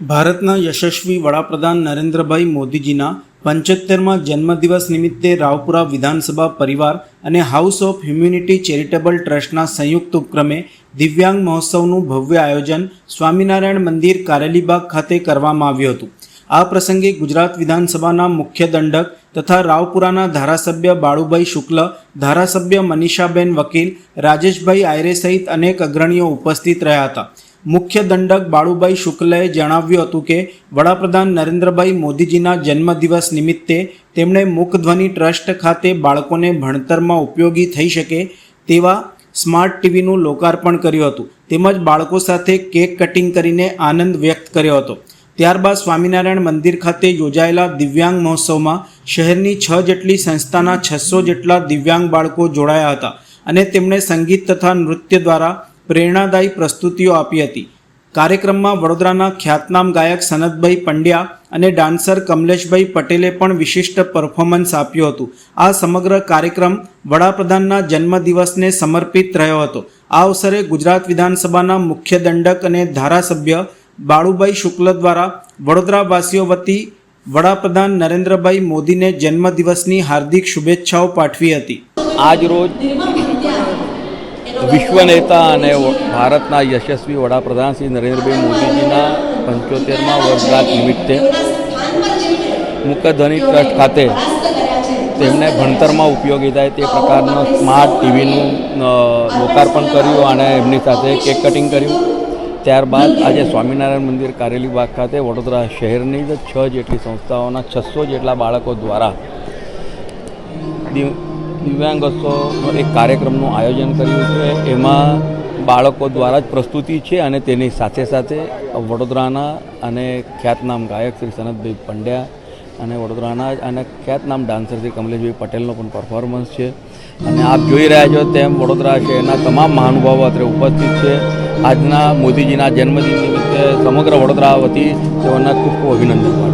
ભારતના યશસ્વી વડાપ્રધાન નરેન્દ્રભાઈ મોદીજીના પંચોતેરમાં જન્મદિવસ નિમિત્તે રાવપુરા વિધાનસભા પરિવાર અને હાઉસ ઓફ હ્યુમ્યુનિટી ચેરિટેબલ ટ્રસ્ટના સંયુક્ત ઉપક્રમે દિવ્યાંગ મહોત્સવનું ભવ્ય આયોજન સ્વામિનારાયણ મંદિર કારેલીબાગ ખાતે કરવામાં આવ્યું હતું. આ પ્રસંગે ગુજરાત વિધાનસભાના મુખ્ય દંડક તથા રાવપુરાના ધારાસભ્ય બાળુભાઈ શુક્લ, ધારાસભ્ય મનીષાબેન વકીલ, રાજેશભાઈ આયરે સહિત અનેક અગ્રણીઓ ઉપસ્થિત રહ્યા હતા. મુખ્ય દંડક બાળુભાઈ શુક્લએ જણાવ્યું હતું કે, વડાપ્રધાન નરેન્દ્રભાઈ મોદીજીના જન્મદિવસ નિમિત્તે તેમણે મુખધ્વનિ ટ્રસ્ટ ખાતે બાળકોને ભણતરમાં ઉપયોગી થઈ શકે તેવા સ્માર્ટ ટીવીનું લોકાર્પણ કર્યું હતું. તેમજ બાળકો સાથે કેક કટિંગ કરીને આનંદ વ્યક્ત કર્યો હતો. ત્યારબાદ સ્વામિનારાયણ મંદિર ખાતે યોજાયેલા દિવ્યાંગ મહોત્સવમાં શહેરની છ જેટલી સંસ્થાના છસો જેટલા દિવ્યાંગ બાળકો જોડાયા હતા અને તેમણે સંગીત તથા નૃત્ય દ્વારા પ્રેરણાદાયી પ્રસ્તુતિઓ આપી હતી. કાર્યક્રમમાં વડોદરાના ખ્યાતનામ ગાયક સનતભાઈ પંડ્યા અને ડાન્સર કમલેશભાઈ પટેલે પણ વિશિષ્ટ પરફોર્મન્સ આપ્યું હતું. આ સમગ્ર કાર્યક્રમ વડાપ્રધાનના જન્મદિવસને સમર્પિત રહ્યો હતો. આ અવસરે ગુજરાત વિધાનસભાના મુખ્ય દંડક અને ધારાસભ્ય બાળુભાઈ શુક્લ દ્વારા વડોદરાવાસીઓ વતી વડાપ્રધાન નરેન્દ્રભાઈ મોદીને જન્મદિવસની હાર્દિક શુભેચ્છાઓ પાઠવી હતી. આજ રોજ વિશ્વ નેતા અને ભારતના યશસ્વી વડાપ્રધાન શ્રી નરેન્દ્રભાઈ મોદીજીના પંચોતેરમાં વર્ષગાંઠ નિમિત્તે મુકધની ટ્રસ્ટ ખાતે તેમને ભણતરમાં ઉપયોગી થાય તે પ્રકારનો સ્માર્ટ ટીવીનું લોકાર્પણ કર્યું અને એમની સાથે કેક કટિંગ કર્યું. ત્યારબાદ આજે સ્વામિનારાયણ મંદિર કારેલી બાગ ખાતે વડોદરા શહેરની જ છ જેટલી સંસ્થાઓના છસો જેટલા બાળકો દ્વારા દિવ- દિવ્યાંગોત્સવનો એક કાર્યક્રમનું આયોજન કર્યું છે. એમાં બાળકો દ્વારા જ પ્રસ્તુતિ છે અને તેની સાથે સાથે વડોદરાના અને ખ્યાતનામ ગાયક શ્રી સનતભાઈ પંડ્યા અને વડોદરાના અને ખ્યાતનામ ડાન્સર શ્રી કમલેશભાઈ પટેલનો પણ પરફોર્મન્સ છે. અને આપ જોઈ રહ્યા છો તેમ વડોદરા શહેરના તમામ મહાનુભાવો અત્રે ઉપસ્થિત છે. આજના મોદીજીના જન્મદિન નિમિત્તે સમગ્ર વડોદરા વતી તેઓના ખૂબ ખૂબ અભિનંદન.